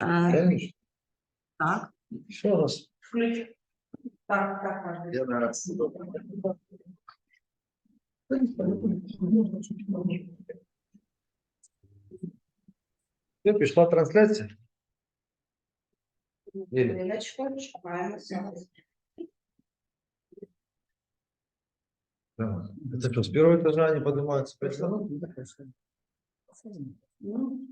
Е, Конечно. Так, Ще раз. включ. Так, так, так. Я на Все, пішла трансляція? Ілля. Хвилиночку, чекаємося. Да. Это что, с первого этажа они поднимаются по этажам? Ну,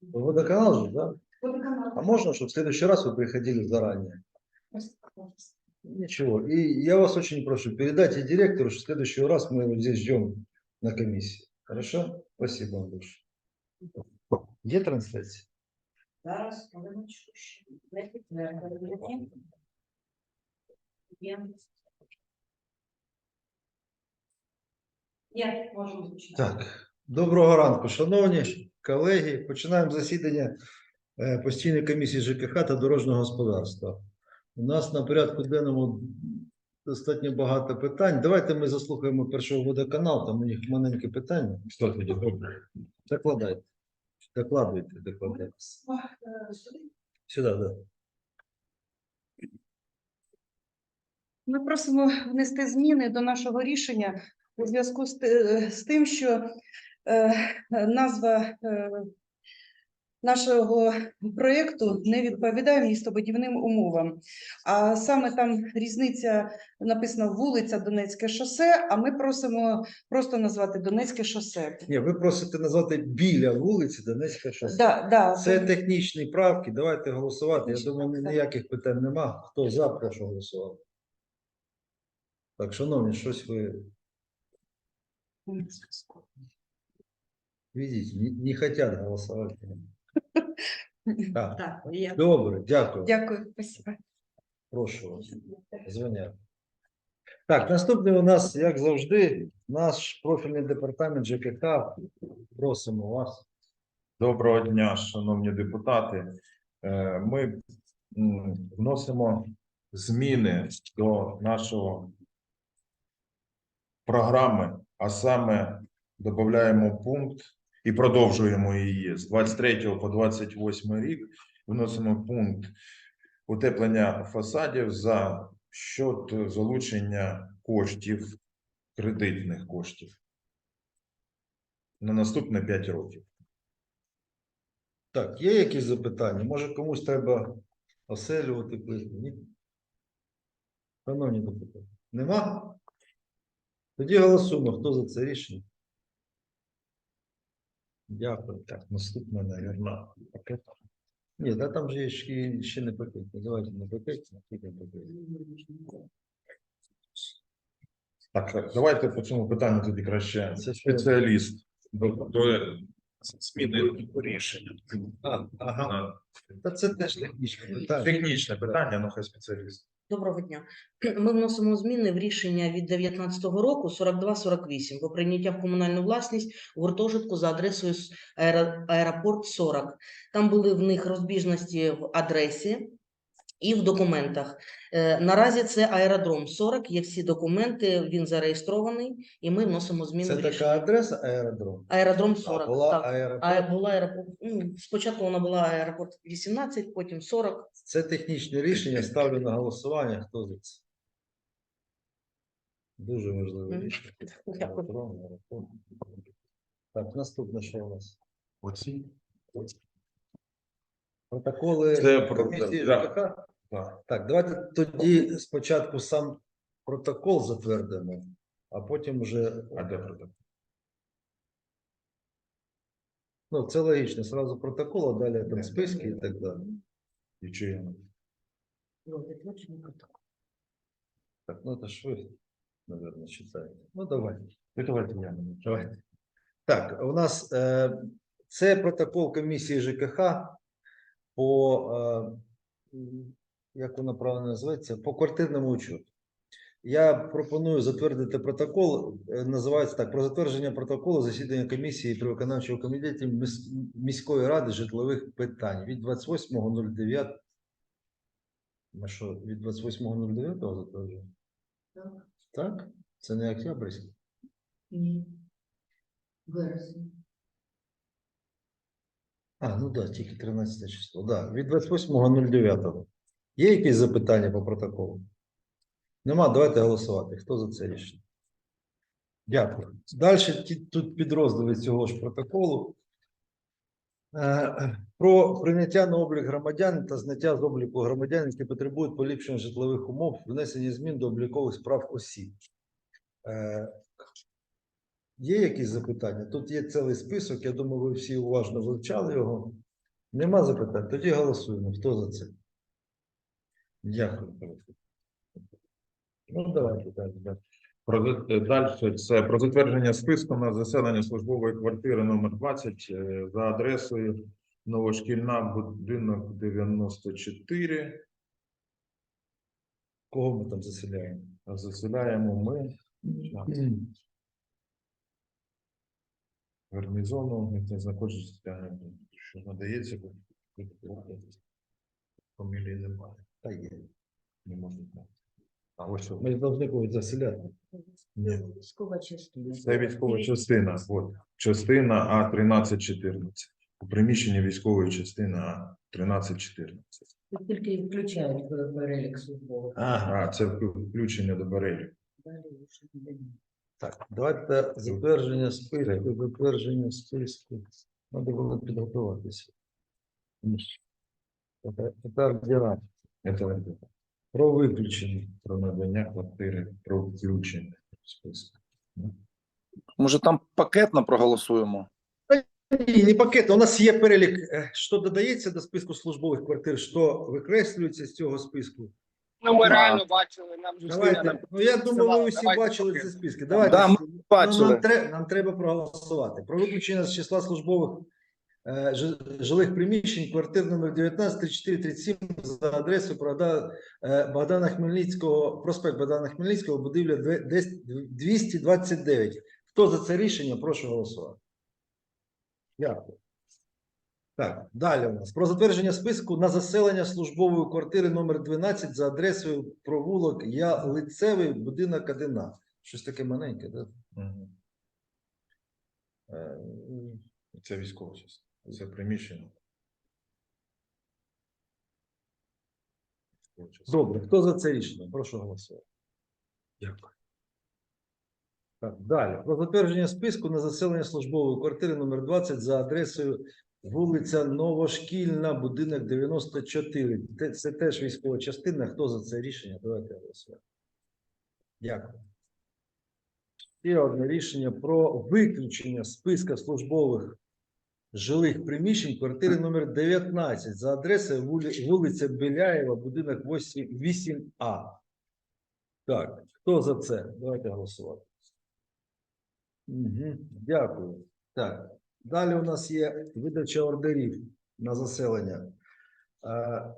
Водоканал же, да? водоканал. А можно, чтобы в следующий раз вы приходили заранее? Ничего. И я вас очень прошу, передайте директору, что в следующий раз мы его здесь ждем на комиссии. Хорошо? Спасибо вам большое. Где трансляция? Зараз, хвилиночку, ще не підтвердили. Є. Є, можемо починати. Так, Доброго ранку, шановні колеги. Починаємо засідання е, постійної комісії ЖКХ та дорожнього господарства. У нас на порядку денному достатньо багато питань. Давайте ми заслухаємо першого водоканал, там у них маленьке питання. Добре? Докладайте. Докладуйте, докладайте. Е, сюди. Да. Ми просимо внести зміни до нашого рішення у зв'язку з, тим, що е, назва е, нашого проєкту не відповідає містобудівним умовам. А саме там різниця написано вулиця Донецьке шосе, а ми просимо просто назвати Донецьке шосе. Ні, ви просите назвати біля вулиці Донецька шосе. Да, да, Це технічні правки. Давайте голосувати. Я думаю, ніяких питань нема. Хто за, прошу голосувати. Так, шановні, щось ви видите, не, не хотят голосовать. Так, добре, дякую. Дякую, спасибо. Прошу вас. Дзвонять. Так, наступний у нас, як завжди, наш профільний департамент ЖКХ. Просимо вас. Доброго дня, шановні депутати. Е, Ми вносимо зміни до нашого програми, а саме додаємо пункт і продовжуємо її з 23 по 28 рік. Вносимо пункт утеплення фасадів за счет залучення коштів, кредитних коштів на наступні 5 років. Так, є якісь запитання? Може комусь треба оселювати? Ні? Шановні депутати, нема? Тоді голосуємо. Хто за це рішення? Дякую. Так, наступне, наверное, пакет. Ні, да, там же є ще, ще не пакет. Давайте не пакет, а тільки пакет. Так, так, давайте по цьому питанню тоді краще Це спеціаліст. До, до зміни рішення. А, ага. Та це теж технічне питання. Технічне питання, ну хай спеціаліст. Доброго дня. Ми вносимо зміни в рішення від 2019 року 4248 про прийняття в комунальну власність гуртожитку за адресою аеропорт 40. Там були в них розбіжності в адресі і в документах. Е, Наразі це аеродром 40, є всі документи, він зареєстрований, і ми вносимо зміни Це в рішення. така адреса аеродром. Аеродром А 40. була так. аеропорт. А була аеропорт. ну, Спочатку вона була аеропорт 18, потім 40. Це технічне рішення. Ставлю на голосування. Хто за це? Дуже важливе рішення. Аеродром, аеропорт. Так, наступне, що у нас? Оці. Протоколи Це про- ЖКХ? Так. Так, давайте тоді спочатку сам протокол затвердимо, а потім вже. А де протокол? Ну, це логічно. Сразу протокол, а далі там списки і так далі. І чи я? Так, ну це ж ви, мабуть, читаєте. Ну, давайте. Ну, давайте я. Давайте. Так, у нас е, це протокол комісії ЖКХ по, е, як воно правильно називається, по квартирному учету. Я пропоную затвердити протокол. е, Називається так: про затвердження протоколу засідання комісії при виконавчому комітеті міської ради житлових питань від 28.09. Ми що, від 28.09 затверджуємо? Так? Так? Це не Октябрьський? Ні. Вересень. А, ну да, тільки 13 число. Да, від 28.09. Є якісь запитання по протоколу? Нема, давайте голосувати. Хто за це рішення? Дякую. Далі тут підрозділи цього ж протоколу. Е, Про прийняття на облік громадян та зняття з обліку громадян, які потребують поліпшення житлових умов, внесення змін до облікових справ осіб. Е, Є якісь запитання? Тут є цілий список. Я думаю, ви всі уважно вивчали його. Нема запитань. Тоді голосуємо. Хто за це? Дякую. Ну, давайте далі. Про далі це про затвердження списку на заселення службової квартири номер 20 е, за адресою Новошкільна, будинок 94. Кого ми там заселяємо? Заселяємо ми гарнізону, не знаходжуся що надається, бо фамілії немає. Та є. Не можна знати. А ось що. Ми повинні когось заселяти. Ні. Військова частина. Це військова частина. От частина А 1314. У приміщенні військової частини А 1314. Тут тільки включають в перелік службових. Ага. Це включення до переліку. Далі вже не. Так, давайте затвердження списку, затвердження списку. Треба було підготуватися. Тепер- Тепер діра. Це Про виключення. про надання квартири, про включення в списку. Може, там пакетно проголосуємо? Ні, не пакет. У нас є перелік, е, що додається до списку службових квартир, що викреслюється з цього списку. Ну, ми реально бачили, нам Жустина Давайте. Ну я думаю, ви усі Давайте бачили поки. ці списки. Давайте. Да, ми Ну, бачили. Нам, тре- нам треба проголосувати. Про виключення з числа службових жилих приміщень квартир номер 19, 34, 37 за адресою е, Богдана Хмельницького, проспект Богдана Хмельницького, будівля 229. Хто за це рішення? Прошу голосувати. Дякую. Так, далі у нас про затвердження списку на заселення службової квартири номер 12 за адресою провулок Я Лицевий, будинок 1. Щось таке маленьке, так? Мгм. Е, Це військова частина. Це приміщення. Добре, хто за це рішення? Прошу голосувати. Дякую. Так, далі. Про затвердження списку на заселення службової квартири номер 20 за адресою вулиця Новошкільна, будинок 94. Це теж військова частина. Хто за це рішення? Давайте голосувати. Дякую. Ще одне рішення про виключення списка службових жилих приміщень квартири номер 19 за адресою вули- вулиця Біляєва, будинок 8, 8А. Так, хто за це? Давайте голосувати. Угу, дякую. Так, далі у нас є видача ордерів на заселення. Е,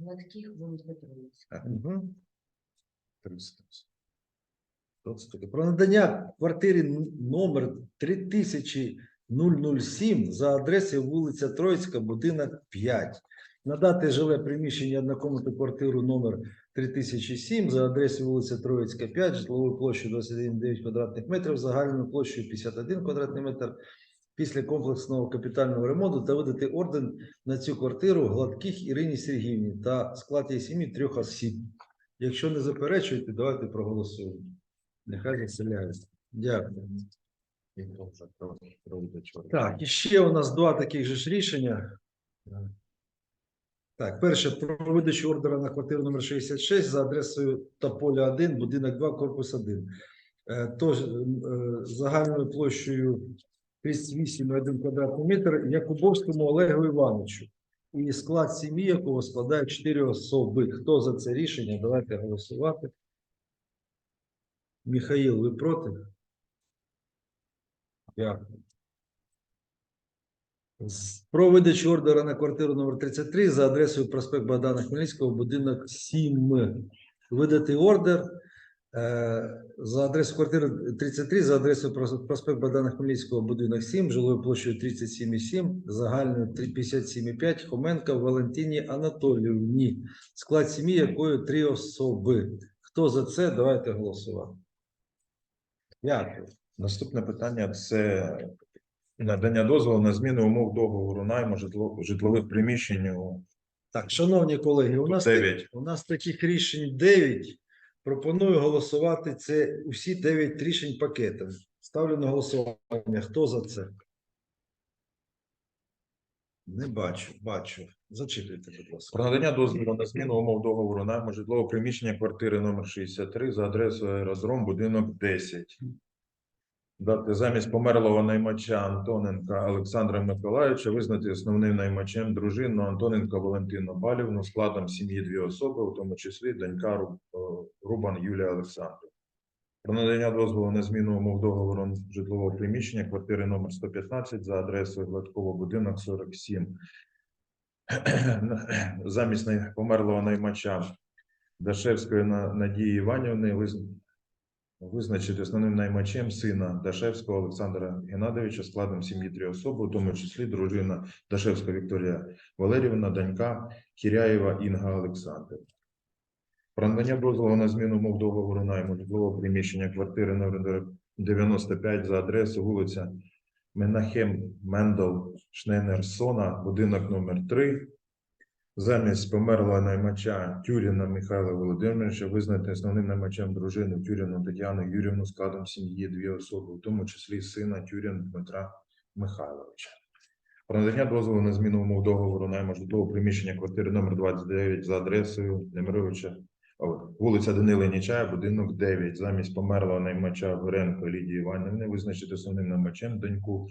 Гладких. Мгм. 300. Що це таке? Про надання квартири н- номер 30007 за адресою вулиця Троїцька, будинок 5. Надати жиле приміщення однокомнатну квартиру номер 3007 за адресою вулиця Троїцька, 5, житловою площею 21,9 квадратних метрів, загальною площею 51 квадратний метр після комплексного капітального ремонту та видати орден на цю квартиру Гладких Ірині Сергіївні та склад її сім'ї трьох осіб. Якщо не заперечуєте, давайте проголосуємо. Нехай заселяються. Дякую. Так, і ще у нас два таких же ж рішення. Так, перше про видачу ордера на квартиру номер 66 за адресою Тополя 1, будинок 2, корпус 1. Е, Тож е, загальною площею 38,1 квадратний метр Якубовському Олегу Івановичу. І склад сім'ї, якого складає 4 особи. Хто за це рішення? Давайте голосувати. Михаїл, ви проти? Дякую. Про видачу ордера на квартиру номер 33 за адресою проспект Богдана Хмельницького, будинок 7. Видати ордер Е, За адресою квартири 33, за адресою проспект Богдана Хмельницького, будинок 7, жилою площею 37,7, загальною 57,5, Хоменка Валентині Анатоліївні, склад сім'ї якої три особи. Хто за це? Давайте голосувати. Дякую. Наступне питання це надання дозволу на зміну умов договору найму житло- житлових приміщень у Так, шановні колеги, у нас, так- у нас таких рішень 9. Пропоную голосувати це усі 9 рішень пакетом. Ставлю на голосування. Хто за це? Не бачу, бачу. Зачитуйте, будь ласка. Про надання дозволу на зміну умов договору найму житлового приміщення квартири номер 63 за адресою аеродром, будинок 10. Дати замість померлого наймача Антоненка Олександра Миколаївича визнати основним наймачем дружину Антоненка Валентину Балівну складом сім'ї дві особи, у тому числі донька е, Рубан Юлія Олександрівна. Про надання дозволу на зміну умов договору житлового приміщення квартири номер 115 за адресою Гладкова, будинок 47. Замість померлого наймача Дашевської Надії Іванівни визначити основним наймачем сина Дашевського Олександра Геннадійовича складом сім'ї три особи, у тому числі дружина Дашевська Вікторія Валерівна, донька Кіряєва Інга Олександрівна. Про надання дозволу на зміну умов договору найму житлового приміщення квартири номер 95 за адресою вулиця Менахем Мендел Шнейнерсона, будинок номер 3. Замість померлого наймача Тюріна Михайла Володимировича визнати основним наймачем дружину Тюріну Тетяну Юрівну складом сім'ї дві особи, у тому числі сина Тюрін Дмитра Михайловича. Про надання дозволу на зміну умов договору найму житлового приміщення квартири номер 29 за адресою Немировича, вулиця Данили Нічая, будинок 9. Замість померлого наймача Горенко Лідії Іванівни визначити основним наймачем доньку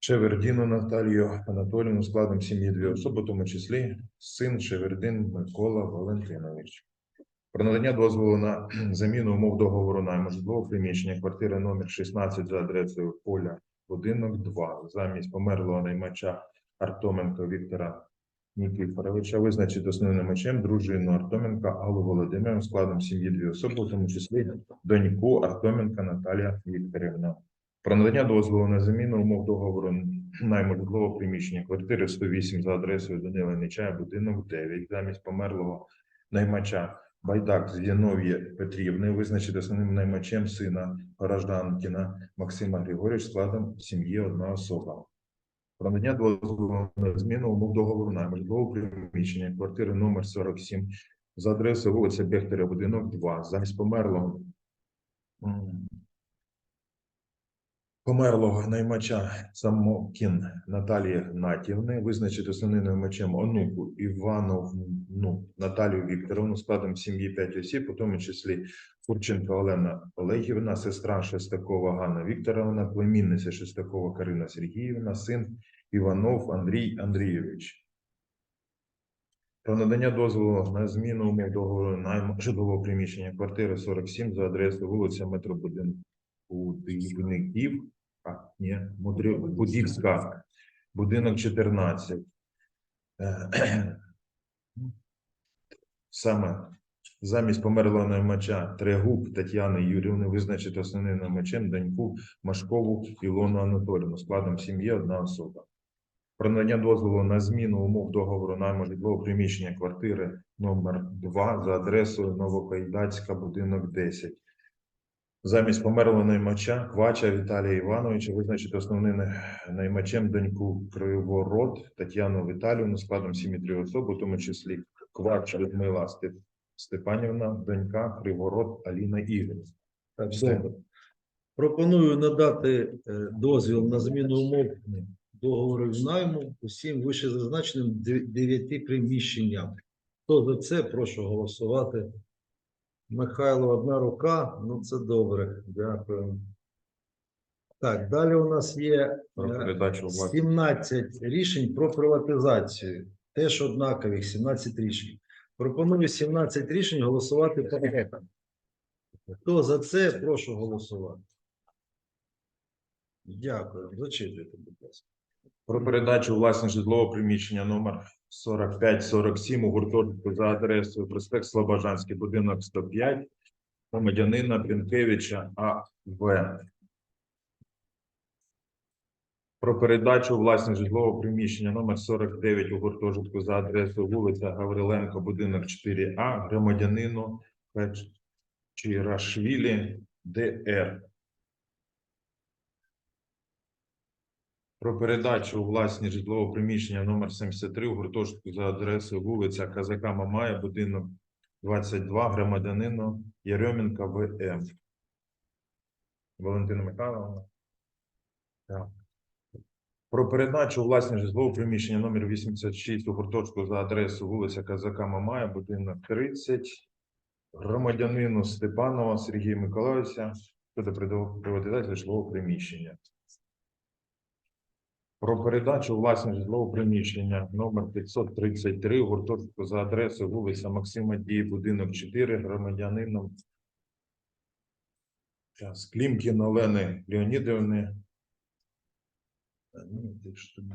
Шевердіну Наталію Анатоліївну складом сім'ї дві особи, у тому числі син Шевердин Микола Валентинович. Про надання дозволу на заміну умов договору найму житлового приміщення квартири номер 16 за адресою Поля, будинок 2. Замість померлого наймача Артоменка Віктора Нікіфоровича визначити основним наймачем дружину Артоменка Аллу Володимирівну складом сім'ї дві особи, у тому числі доньку Артоменка Наталія Вікторівна. Про надання дозволу на заміну умов договору найму приміщення квартири 108 за адресою Данила Нечая, будинок 9. Замість померлого наймача Байдак Зінов'я Петрівни визначити основним наймачем сина Гражданкіна Максима Григорьович складом сім'ї одна особа. Про надання дозволу на зміну умов договору найму житлового приміщення квартири номер 47 за адресою вулиця Бехтеря, будинок 2. Замість померлого померлого наймача Самокін Наталії Гнатівни визначити основним наймачем онуку Івановну Наталію Вікторовну складом сім'ї 5 осіб, у тому числі Фурченко Олена Олегівна, сестра Шестакова Ганна Вікторовна, племінниця Шестакова Карина Сергіївна, син Іванов Андрій Андрійович. Про надання дозволу на зміну умов договору найму житлового приміщення квартири 47 за адресою вулиця Метробудинків, а, ні, Будівська, будинок 14. Е, Саме замість померлого наймача Трегуб Тетяни Юрівни визначити основним наймачем доньку Машкову Ілону Анатоліївну складом сім'ї одна особа. Про надання дозволу на зміну умов договору найму житлового приміщення квартири номер 2 за адресою Новокайдацька, будинок 10. Замість померлого наймача Квача Віталія Івановича визначити основним наймачем доньку Криворот Тетяну Віталіївну складом сім'ї три особи, у тому числі Квач Людмила Степ- Степанівна, донька Криворот Аліна Ігорівна. Так, Все. добре. Пропоную надати е, дозвіл на зміну умов договору найму усім вищезазначеним де- дев'яти приміщенням. Хто за це, прошу голосувати. Михайло, одна рука. Ну, це добре. Дякую. Так, далі у нас є Про е, передачу власності. 17 рішень про приватизацію. Теж однакових 17 рішень. Пропоную 17 рішень голосувати пакетом. Хто за це, прошу голосувати. Дякую. Зачитуйте, будь ласка. Про передачу власне житлового приміщення номер 4547 у гуртожитку за адресою проспект Слобожанський, будинок 105 громадянина Пінкевича А.В. Про передачу у власність житлового приміщення номер 49 у гуртожитку за адресою вулиця Гавриленко, будинок 4А, громадянину Чирашвілі ДР. Про передачу у власність житлового приміщення номер 73 у гуртожитку за адресою вулиця Казака Мамая, будинок 22, громадянину Єрьомінка В.М. Валентина Михайловна. Так. Про передачу у власність житлового приміщення номер 86 у гуртожитку за адресою вулиця Казака Мамая, будинок 30, громадянину Степанова Сергія Миколаївича щодо приватизації житлового приміщення. Про передачу у власність житлового приміщення номер 533 у гуртожитку за адресою вулиця Максима Дії, будинок 4, громадянином Клімкін Олени Леонідовни,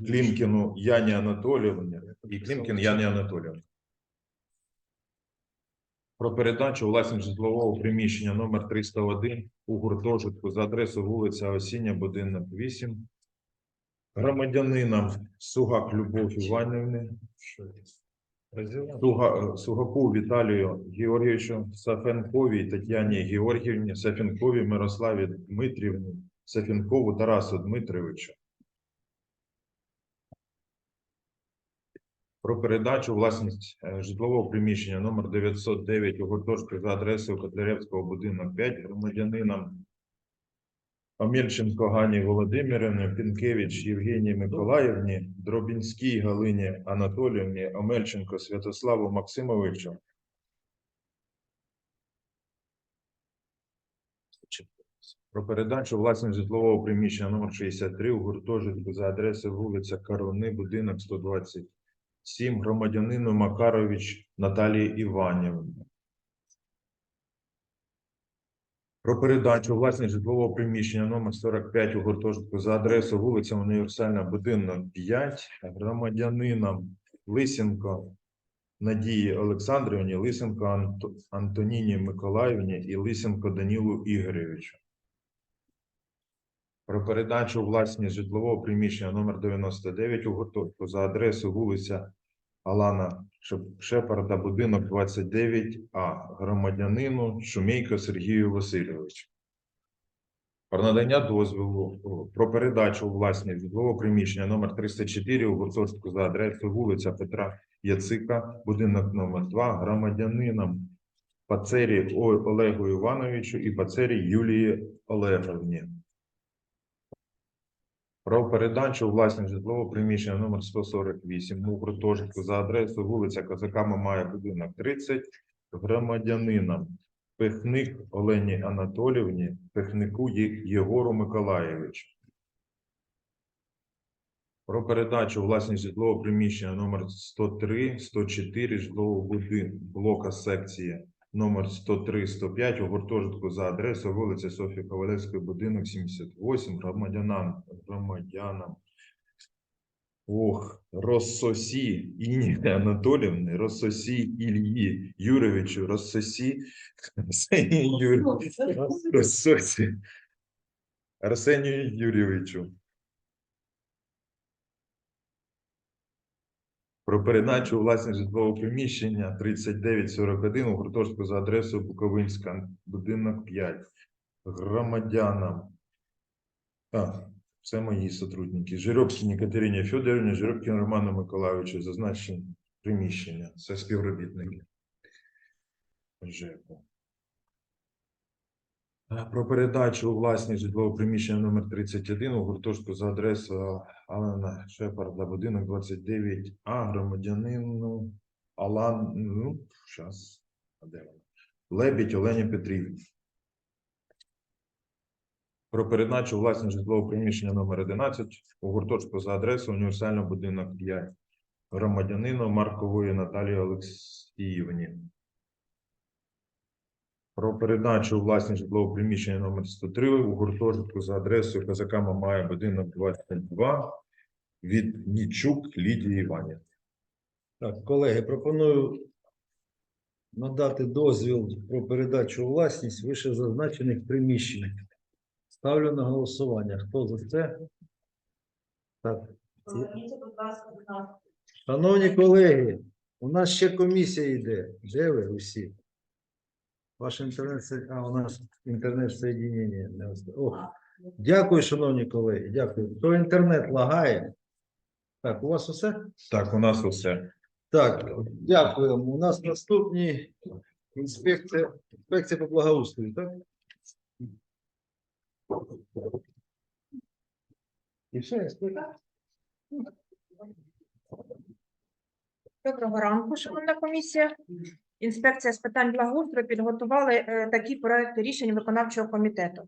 Клімкіну Яні Анатоліївні і Клімкін Яні Анатоліївні. Про передачу власність житлового приміщення номер 301 у гуртожитку за адресою вулиця Осіння, будинок 8, громадянинам Сугак Любов Іванівни, Суга, Сугаку Віталію Георгійовичу, Сафенковій Тетяні Георгіївні, Сафенковій Мирославі Дмитрівні, Сафенкову Тарасу Дмитровичу. Про передачу власність е, житлового приміщення номер 909 у гуртожитку за адресою Котляревського будинок 5 громадянинам Омельченко Гані Володимирівні, Пінкевич Євгенії Миколаївні, Дробінській Галині Анатоліївні, Омельченко Святославу Максимовичу. Про передачу власність житлового приміщення номер 63 у гуртожитку за адресою вулиця Карони, будинок 127, громадянину Макарович Наталії Іванівні. Про передачу власність житлового приміщення номер 45 у гуртожитку за адресою вулиця Універсальна, будинок 5, громадянинам Лисенко Надії Олександрівні, Лисенко Анто- Антоніні Миколаївні і Лисенко Данілу Ігоревичу. Про передачу у власність житлового приміщення номер 99 у гуртожитку за адресою вулиця Алана Шеп- Шепарда, будинок 29А, громадянину Шумейко Сергію Васильовичу. Про надання дозволу про передачу у власність житлового приміщення номер 304 у гуртожитку за адресою вулиця Петра Яцика, будинок номер 2, громадянинам Пацері Олегу Івановичу і Пацері Юлії Олеговні. Про передачу у власність житлового приміщення номер 148 у гуртожитку за адресою вулиця Козака Мамая, будинок 30, громадянинам Пехник Олені Анатолівні, Пехнику Єгору Миколаєвичу. Про передачу власність житлового приміщення номер 103, 104 житлового будинку блока секції номер 103-105 у гуртожитку за адресою вулиця Софії Ковалевської, будинок 78, громадянам, громадянам. Ох, Россосі Інні Анатолівни, Россосі Ільї Юровичу, Россосі Арсенію Юрійовичу, Россосі Арсенію Юрійовичу. Про передачу у власність житлового приміщення 3941 у гуртожитку за адресою Буковинська, будинок 5. Громадянам. А, це мої сотрудники. Жиробкіні Катерині Федорівні, Жиробкіну Роману Миколайовичу, зазначені приміщення. Це співробітники. ЖЕКу. Е, Про передачу у власність житлового приміщення номер 31 у гуртожитку за адресою Алана Шепарда, будинок 29А, громадянину Алан, ну, щас, а де вона? Лебідь Олені Петрівні. Про передачу власність житлового приміщення номер 11 у гуртожитку за адресою універсальний будинок 5, громадянину Маркової Наталії Олексіївні. Про передачу власність житлового приміщення номер 103 у гуртожитку за адресою Козака Мамая, будинок 22 від Нічук Лідії Іванівни. Так, колеги, пропоную надати дозвіл про передачу власність вище зазначених приміщень. Ставлю на голосування. Хто за це? Так. Шановні колеги, у нас ще комісія йде. Де ви усі? Ваш інтернет, а у нас інтернет соєдінення. не ост- О, дякую, шановні колеги. Дякую. То інтернет лагає. Так, у вас усе? Так, у нас усе. Так, дякуємо. У нас наступні інспекція, інспекція по благоустрою, так? І все, інспекція? Доброго ранку, шановна комісія. Інспекція з питань благоустрою підготували е, такі проекти рішень виконавчого комітету.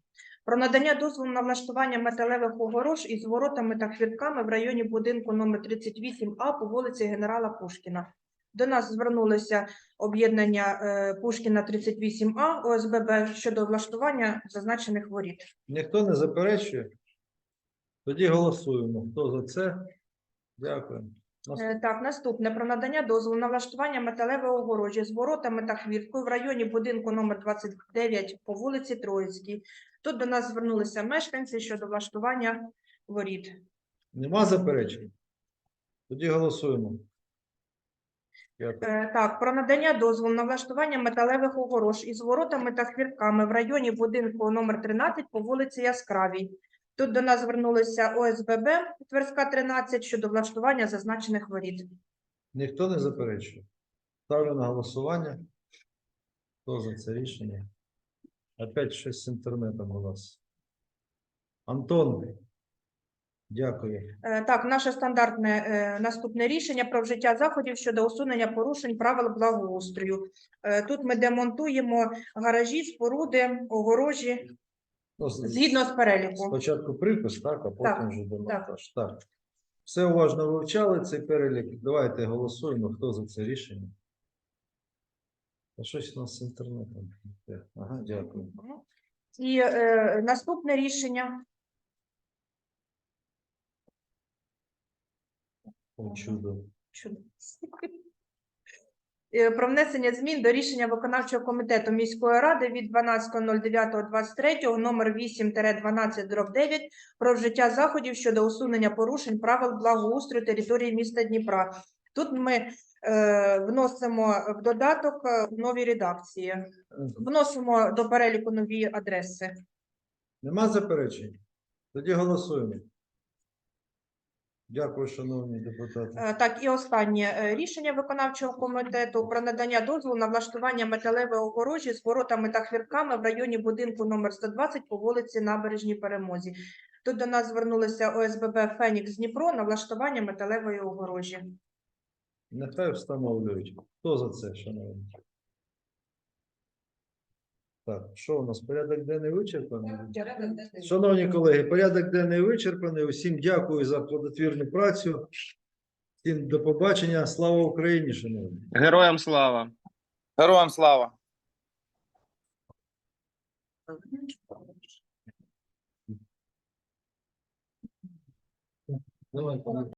Про надання дозволу на влаштування металевих огорож із воротами та хвіртками в районі будинку номер 38А по вулиці Генерала Пушкіна. До нас звернулося об'єднання е, Пушкіна 38А ОСББ щодо влаштування зазначених воріт. Ніхто не заперечує? Тоді голосуємо. Хто за це? Дякую. Е, Так, наступне про надання дозволу на влаштування металевої огорожі з воротами та хвірткою в районі будинку номер 29 по вулиці Троїцькій. Тут до нас звернулися мешканці щодо влаштування воріт. Нема заперечень? Тоді голосуємо. Дякую. Е, Так, про надання дозволу на влаштування металевих огорож із воротами та хвіртками в районі будинку номер 13 по вулиці Яскравій. Тут до нас звернулися ОСББ Тверська 13 щодо влаштування зазначених воріт. Ніхто не заперечує? Ставлю на голосування. Хто за це рішення? Опять щось з інтернетом у нас. Антон. Дякую. Е, Так, наше стандартне е, наступне рішення про вжиття заходів щодо усунення порушень правил благоустрою. Е, Тут ми демонтуємо гаражі, споруди, огорожі Ну, з- згідно з переліку. Спочатку припис, так, а потім Так, вже демонтаж. Так. Все уважно вивчали цей перелік. Давайте голосуємо. Хто за це рішення? А щось у нас з інтернетом. Ага, дякую. І е, наступне рішення О, чудо. Чудо. Е, Про внесення змін до рішення виконавчого комітету міської ради від 12.09.23 номер 8-12 про вжиття заходів щодо усунення порушень правил благоустрою території міста Дніпра. Тут ми е, вносимо в додаток е, нові редакції, вносимо до переліку нові адреси. Нема заперечень? Тоді голосуємо. Дякую, шановні депутати. Е, Так, і останнє е, рішення виконавчого комітету про надання дозволу на влаштування металевої огорожі з воротами та хвіртками в районі будинку номер 120 по вулиці Набережній Перемозі. Тут до нас звернулися ОСББ Фенікс Дніпро на влаштування металевої огорожі. Нехай встановлюють. Хто за це, шановні? Так, що у нас? Порядок денний вичерпаний? Шановні колеги, порядок денний вичерпаний. Усім дякую за плодотвірну працю. Всім до побачення. Слава Україні, шановні. Героям слава! Героям слава! Давайте.